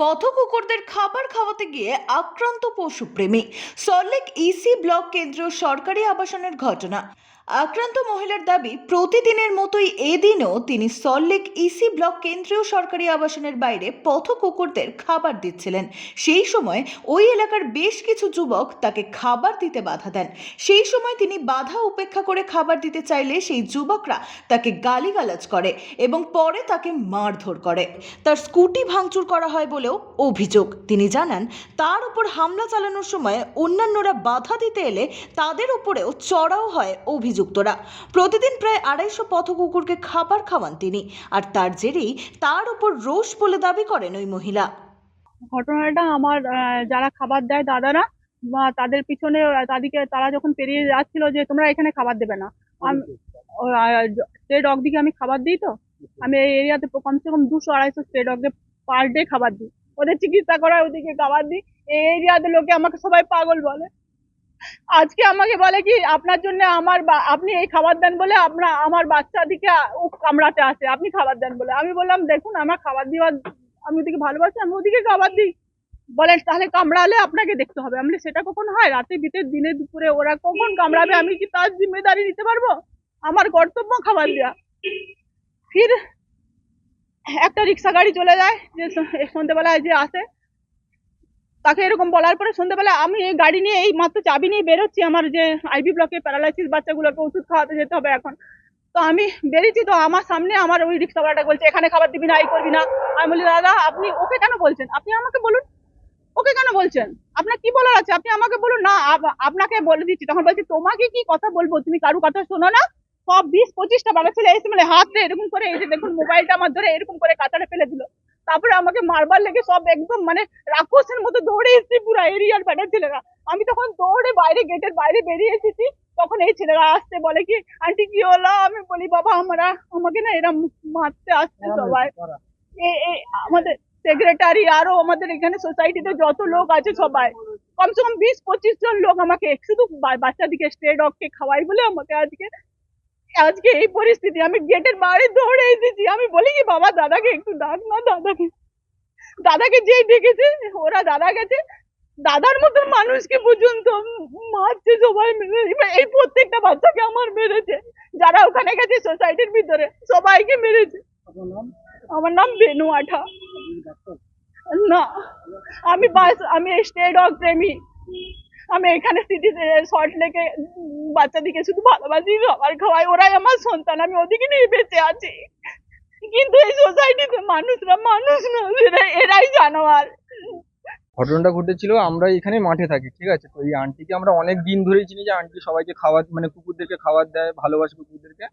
পথ কুকুরদের খাবার খাওয়াতে গিয়ে আক্রান্ত পশুপ্রেমী। সল্লেক ইসি ব্লক কেন্দ্রীয় সরকারি আবাসনের ঘটনা। আক্রান্ত মহিলার দাবি, প্রতিদিনের মতোই এদিনও তিনি সল্লেক ইসি ব্লক কেন্দ্রীয় সরকারি আবাসনের বাইরে পথ কুকুরদের খাবার দিচ্ছিলেন। সেই সময় ওই এলাকার বেশ কিছু যুবক তাকে খাবার দিতে বাধা দেন। সেই সময় তিনি বাধা উপেক্ষা করে খাবার দিতে চাইলে সেই যুবকরা তাকে গালিগালাজ করে এবং পরে তাকে মারধর করে। তার স্কুটি ভাঙচুর করা হয় বলেও অভিযোগ। তিনি জানান, তার উপর হামলা চালানোর সময় অন্যান্যরা বাধা দিতে এলে তাদের উপরেও চড়াও হয় অভিযুক্তরা। প্রতিদিন প্রায় আড়াইশো পথ কুকুরকে খাবার খাওয়ান তিনি, আর তার জেরেই তার উপর রোষ বলে দাবি করেন ওই মহিলা। ঘটনাটা আমার যারা খাবার দেয় দাদারা, বা তাদের পিছনে তাদেরকে, তারা যখন পেরিয়ে যাচ্ছিল যে তোমরা এখানে খাবার দেবে না। স্ট্রে ডগ দিকে আমি খাবার দিই তো, আমি এই এরিয়াতে কমসে কম দুশো, আড়াইশো স্ট্রে ডগকে পার ডে খাবার দিই। ওদের চিকিৎসা করা ওদিকে খাবার দিই। এই এরিয়াতে লোকে আমাকে সবাই পাগল বলে। আজকে আমাকে বলে কি, আপনার জন্য আমার আপনি এই খাবার দেন বলে আপনার, আমার বাচ্চাদিকে ও কামড়াতে আসে। আপনি খাবার দেন বলে। আমি বললাম, দেখুন, আমার খাবার দেওয়ার, আমি ওদিকে ভালোবাসি, আমি ওদিকে খাবার দিই। বলেন, তাহলে কামড়ালে আপনাকে দেখতে হবে। আমি সেটা কখন হয়? রাতে বিতে দিনে, দুপুরে, ওরা কখন কামড়াবে? আমি কি তার জিম্মেদারি নিতে পারব? আমার কর্তব্য খাবার দেওয়া। ফির একটা রিক্সা গাড়ি চলে যায়, যে সন্ধ্যেবেলায় যে আসে। তাকে এরকম বলার পরে সন্ধ্যেবেলা আমি এই গাড়ি নিয়ে এই মাত্র চাবি নিয়ে বেরোচ্ছি আমার যে আইবি ব্লকে প্যারালাইসিস বাচ্চাগুলোকে ওষুধ খাওয়াতে যেতে হবে এখন। তো আমি বেরিয়েছি তো আমার সামনে আমার ওই রিক্সাওয়ালাটা বলছে, এখানে খাবার দিবি না, এই করবি না। আমি বলি, দাদা, আপনি ওকে কেন বলছেন? আপনি আমাকে বলুন। ওকে কেন বলছেন? আপনার কি বলার আছে? আপনি আমাকে বলুন। না আপনাকে বলে দিচ্ছি। তখন বলছি, তোমাকে কি কথা বলব? তুমি কারু কথা শোনো না। সব বিশ পঁচিশটা বাবা ছেলে এসে মানে হাতে এরকম করে, এই যে দেখুন মোবাইলটা আমার ধরে এরকম করে কাতারে ফেলে দিল। তারপরে আমাকে মারবার লেগে সব একদম মানে রাক্ষসের মতো দৌড়ে এসেছি পুরো এরিয়ার ব্যাটার ছেলেরা। আমি তখন দৌড়ে বাইরে গেটের বাইরে বেরিয়ে এসেছি তখন এই ছেলেরা আসতে বলে কি আন্টি কি হলো? আমি বলি বাবা আমরা আমাকে না এরম মারতে আসছে সবাই। এ- এ- আমাদের সেক্রেটারি আরও আমাদের এখানে সোসাইটিতে যত লোক আছে সবাই কমসে কম বিশ পঁচিশ জন লোক আমাকে শুধু বাচ্চাদিকে স্টে ডগকে খাওয়াই বলে আমাকে আজকে আজকে এই পরিস্থিতি আমি গেটের বাইরে দৌড়ে এসেছি। আমি বলি কি বাবা দাদাকে একটু ডাক না দাদাকে। দাদাকে যেই ডেকেছে ওরা দাদা গেছে। দাদার মতো মানুষকে পর্যন্ত মারছে সবাই মিলে। এই প্রত্যেকটা বাচ্চাকে আমার মেরেছে। যারা ওখানে গেছে সোসাইটির ভিতরে সবাইকে মেরেছে। আমার নাম বেনু আঠা। না আমি বাস আমি স্টে ডগ প্রেমী। আমি এখানে সিটি শর্ট লেকে বাচ্চাদিকে শুধু ভালোবাসি খাবার খাওয়াই, ওরাই আমার সন্তান, আমি ওদিকে নিয়ে বেঁচে আছি। কিন্তু এই সোসাইটিতে মানুষরা মানুষ না, এরা, এরাই জানোয়ার। ঘটনাটা ঘটেছিল আমরা এখানে মাঠে থাকি, ঠিক আছে? তো এই আন্টিকে আমরা অনেক দিন ধরেই চিনি যে আন্টি সবাইকে খাবার মানে কুকুরদেরকে খাবার দেয়, ভালোবাসে কুকুরদেরকে।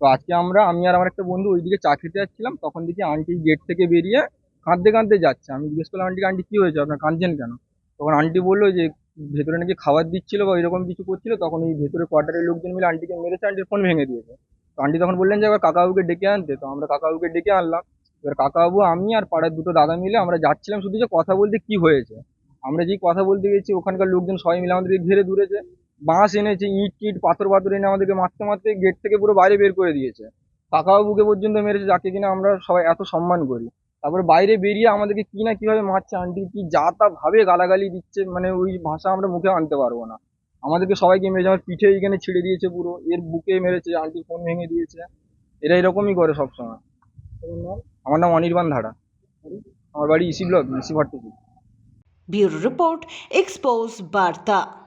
তো আজকে আমরা, আমি আর আমার একটা বন্ধু ওইদিকে চা খেতে যাচ্ছিলাম, তখন দেখি আন্টি গেট থেকে বেরিয়ে কাঁদতে কাঁদতে যাচ্ছে। আমি জিজ্ঞেস করলাম আন্টিকে আন্টি কি হয়েছে? আপনার কাঁদছেন কেন? তখন আন্টি বলল যে ভেতরে নাকি খাবার দিচ্ছিল বা এরকম কিছু করছিল, তখন ওই ভেতরে কোয়ার্টারের লোকজন মিলে আন্টিকে মেরেছে আন্টির ফোন ভেঙে দিয়েছে। তো আন্টি তখন বললেন যে, এবার কাকাবাবুকে ডেকে আনতে। তো আমরা কাকাবাবুকে ডেকে আনলাম। এবার কাকাবাবু, আমি আর পাড়ার দুটো দাদা মিলে আমরা যাচ্ছিলাম শুধু যে কথা বলতে কি হয়েছে। আমরা যেই কথা বলতে গেছি, ওখানকার লোকজন সবাই মিলে আমাদেরকে ঘিরে ধরেছে। বাঁশ এনেছে, ইট টিট, পাথর পাথর এনে আমাদেরকে মারতে মারতে গেট থেকে পুরো বাইরে বের করে দিয়েছে। কাকাবাবুকে পর্যন্ত মেরেছে, যাকে কিনা আমরা সবাই এত সম্মান করি। তারপরে বাইরে বেরিয়ে আমাদেরকে কি না কীভাবে মারছে আন্টি কি যা তা ভাবে গালাগালি দিচ্ছে মানে ওই ভাষা আমরা মুখে আনতে পারব না। আমাদেরকে সবাইকে মেরেছে, আমার পিঠে এইখানে ছিঁড়ে দিয়েছে পুরো, এর বুকে মেরেছে আন্টি ফোন ভেঙে দিয়েছে। এরা এরকমই করে সবসময়। আমার নাম অনির্বাণ ধারা। আমার বাড়ি EC block EC Bhattapur bureau report, expose বার্তা।